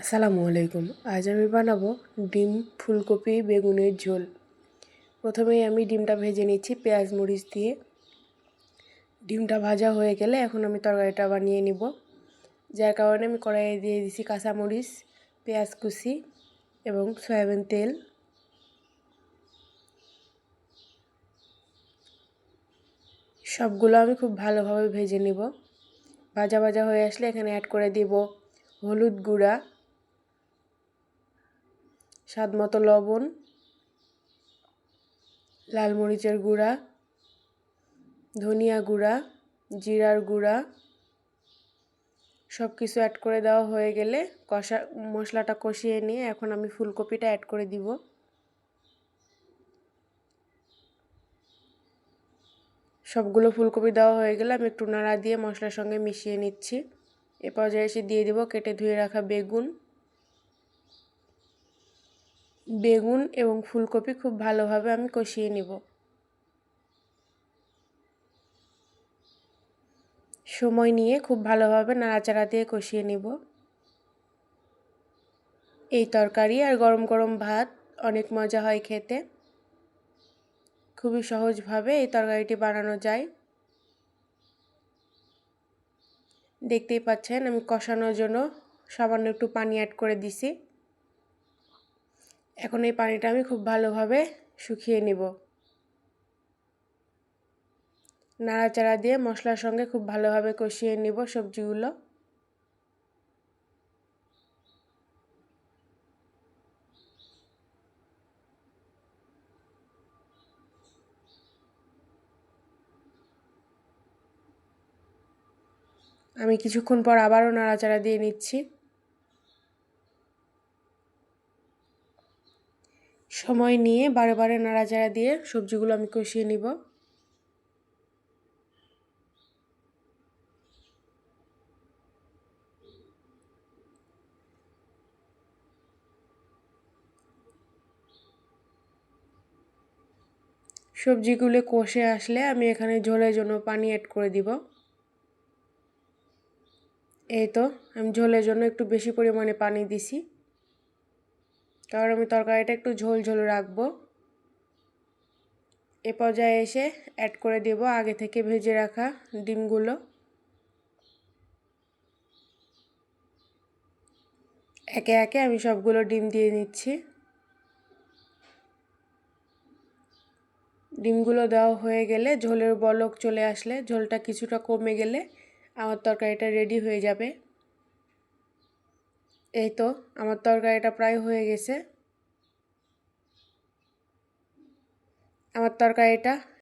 আসসালামু আলাইকুম। আজ আমি বানাবো ডিম ফুলকপি বেগুনের ঝোল। প্রথমেই আমি ডিমটা ভেজে নিচ্ছি পেঁয়াজ মরিচ দিয়ে। ডিমটা ভাজা হয়ে গেলে এখন আমি তরকারিটা বানিয়ে নিব। যার কারণে আমি কড়াইয়ে দিয়ে দিছি কাঁচামরিচ, পেঁয়াজ কুচি এবং সয়াবিন তেল। সবগুলো আমি খুব ভালোভাবে ভেজে নিব। ভাজা ভাজা হয়ে আসলে এখানে অ্যাড করে দিব হলুদ গুঁড়া স্বাদ মতো লবণ, লাল মরিচের গুঁড়া, ধনিয়া গুঁড়া, জিরার গুঁড়া সব কিছু অ্যাড করে দেওয়া হয়ে গেলে কষা, মশলাটা কষিয়ে নিয়ে এখন আমি ফুলকপিটা অ্যাড করে দিব। সবগুলো ফুলকপি দেওয়া হয়ে গেলে আমি একটু নাড়া দিয়ে মশলার সঙ্গে মিশিয়ে নিচ্ছি। এ পর্যায়ে এসে দিয়ে দিব কেটে ধুয়ে রাখা বেগুন। বেগুন এবং ফুলকপি খুব ভালোভাবে আমি কষিয়ে নিব। সময় নিয়ে খুব ভালোভাবে নাড়াচাড়া দিয়ে কষিয়ে নিব। এই তরকারি আর গরম গরম ভাত অনেক মজা হয় খেতে। খুবই সহজভাবে এই তরকারিটি বানানো যায়। দেখতেই পাচ্ছেন আমি কষানোর জন্য সামান্য একটু পানি অ্যাড করে দিছি। এখন এই পানিটা আমি খুব ভালোভাবে শুকিয়ে নিব। নাড়াচাড়া দিয়ে মশলার সঙ্গে খুব ভালোভাবে কষিয়ে নিব সবজিগুলো। আমি কিছুক্ষণ পর আবারও নাড়াচাড়া দিয়ে নিচ্ছি। সময় নিয়ে বারে বারে নাড়াচাড়া দিয়ে সবজিগুলো আমি কষিয়ে নিব। সবজিগুলো কষে আসলে আমি এখানে ঝোলের জন্য পানি অ্যাড করে দিব। এই তো, আমি ঝোলের জন্য একটু বেশি পরিমাণে পানি দিছি। কারণ আমি তরকারিটা একটু ঝোল ঝোল রাখব। এ পর্যায়ে এসে অ্যাড করে দেব আগে থেকে ভেজে রাখা ডিমগুলো। একে একে আমি সবগুলো ডিম দিয়ে নিচ্ছি। ডিমগুলো দেওয়া হয়ে গেলে ঝোলের বলক চলে আসলে ঝোলটা কিছুটা কমে গেলে আমার তরকারিটা রেডি হয়ে যাবে। এই তো আমার তরকারিটা প্রায় হয়ে গেছে। আমার তরকারিটা